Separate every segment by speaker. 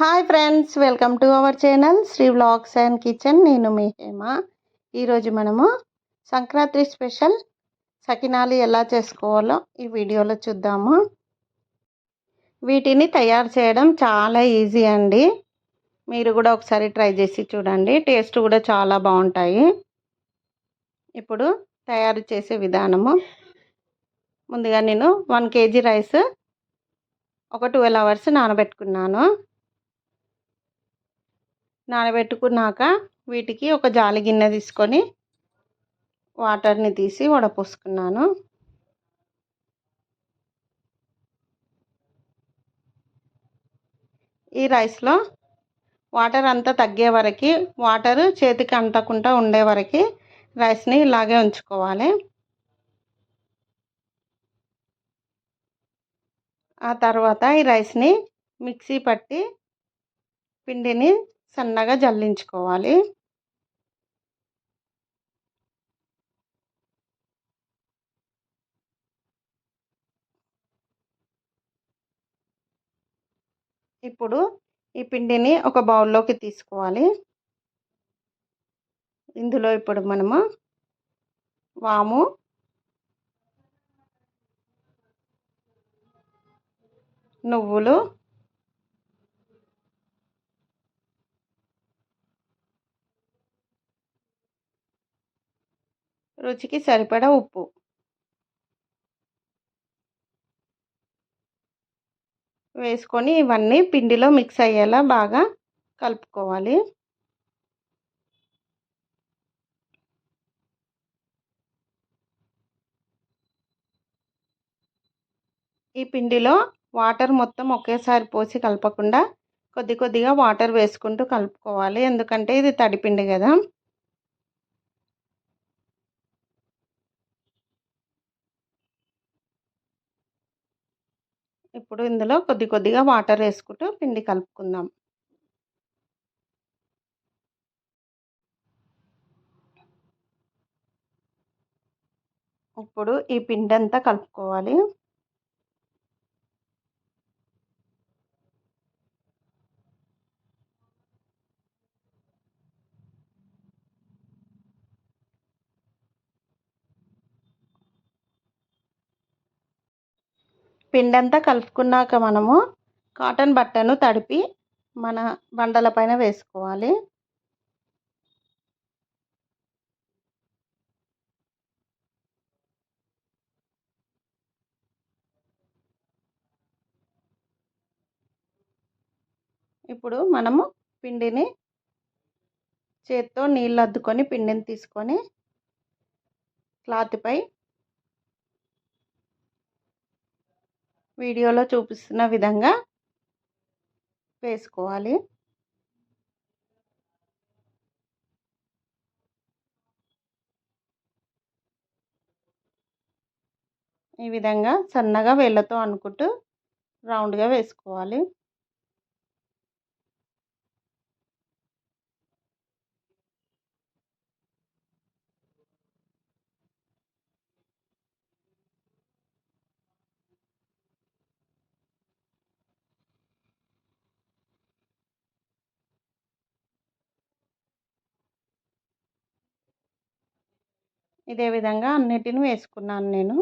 Speaker 1: Hi friends welcome to our channel Sri vlogs and kitchen నేను మీ హేమ. ఈరోజు మనము సంక్రాంతి స్పెషల్ సకినాలు ఎలా చేసుకోవాలో ఈ వీడియోలో చూద్దాము. వీటిని తయారు చేయడం చాలా ఈజీ అండి. మీరు కూడా ఒకసారి ట్రై చేసి చూడండి. టేస్ట్ కూడా చాలా బాగుంటాయి. ఇప్పుడు తయారు చేసే విధానము. ముందుగా నేను వన్ కేజీ రైస్ ఒక ట్వెల్వ్ అవర్స్ నానబెట్టుకున్నాను. నానబెట్టుకున్నాక వీటికి ఒక జాలి గిన్నె తీసుకొని వాటర్ని తీసి వడపోసుకున్నాను. ఈ రైస్లో వాటర్ అంతా తగ్గే వరకు వాటర్ చేతికి అంటకుండా ఉండే వరకు రైస్ని ఇలాగే ఉంచుకోవాలి. ఆ తర్వాత ఈ రైస్ని మిక్సీ పట్టి పిండిని సన్నగా జల్లించుకోవాలి. ఇప్పుడు ఈ పిండిని ఒక బౌల్లోకి తీసుకోవాలి. ఇందులో ఇప్పుడు మనము వాము నువ్వులు రుచికి సరిపడా ఉప్పు. వేసుకొని ఇవన్నీ పిండిలో మిక్స్ అయ్యేలా బాగా కలుపుకోవాలి. ఈ పిండిలో వాటర్ మొత్తం ఒకేసారి పోసి కలపకుండా కొద్ది కొద్దిగా వాటర్ వేసుకుంటూ కలుపుకోవాలి. ఎందుకంటే ఇది తడిపిండి కదా. ఇప్పుడు ఇందులో కొద్ది కొద్దిగా వాటర్ వేసుకుంటూ పిండి కలుపుకుందాం. ఇప్పుడు ఈ పిండి అంతా కలుపుకోవాలి. పిండంతా కలుపుకున్నాక మనము కాటన్ బట్టను తడిపి మన బండల పైన వేసుకోవాలి. ఇప్పుడు మనము పిండిని చేత్తో నీళ్ళు అద్దుకొని పిండిని తీసుకొని క్లాత్పై వీడియోలో చూపిస్తున్న విధంగా వేసుకోవాలి. ఈ విధంగా సన్నగా వేళ్ళతో అనుకుంటూ రౌండ్గా వేసుకోవాలి. ఇదే విధంగా అన్నిటిని వేసుకున్నాను నేను.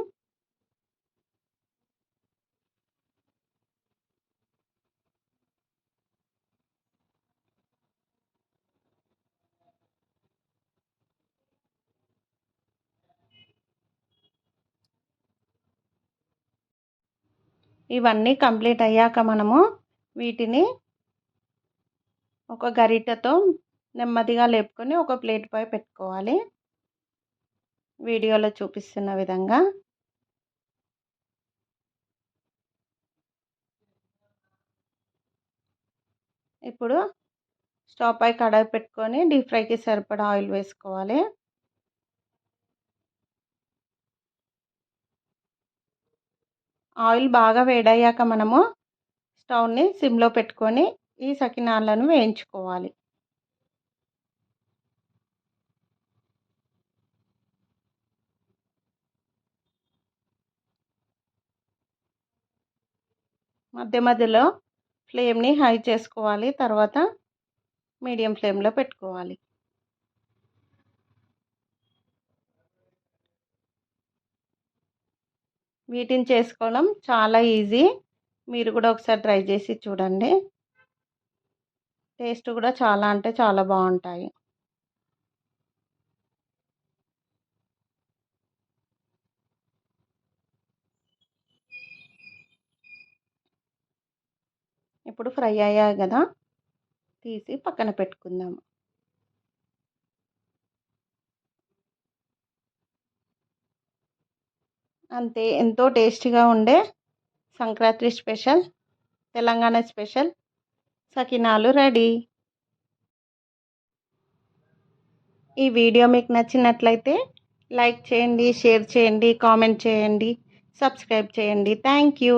Speaker 1: ఇవన్నీ కంప్లీట్ అయ్యాక మనము వీటిని ఒక గరిటెతో నెమ్మదిగా లేపుకొని ఒక ప్లేట్ పై పెట్టుకోవాలి. వీడియోలో చూపిస్తున్న విధంగా. ఇప్పుడు స్టవ్ పై కడాయి పెట్టుకొని డీప్ ఫ్రైకి సరిపడా ఆయిల్ వేసుకోవాలి. ఆయిల్ బాగా వేడయ్యాక మనము స్టవ్ని సిమ్లో పెట్టుకొని ఈ సకినాలను వేయించుకోవాలి. మధ్య మధ్యలో ఫ్లేమ్ని హై చేసుకోవాలి. తర్వాత మీడియం ఫ్లేమ్లో పెట్టుకోవాలి. వీటిని చేసుకోవడం చాలా ఈజీ. మీరు కూడా ఒకసారి ట్రై చేసి చూడండి. టేస్ట్ కూడా చాలా అంటే చాలా బాగుంటాయి. ఇప్పుడు ఫ్రై అయ్యాయి కదా తీసి పక్కన పెట్టుకుందాం. అంతే ఎంతో టేస్టీగా ఉండే సంక్రాంతి స్పెషల్ తెలంగాణ స్పెషల్ సకినాలు రెడీ. ఈ వీడియో మీకు నచ్చినట్లయితే లైక్ చేయండి షేర్ చేయండి కామెంట్ చేయండి సబ్స్క్రైబ్ చేయండి. Thank you.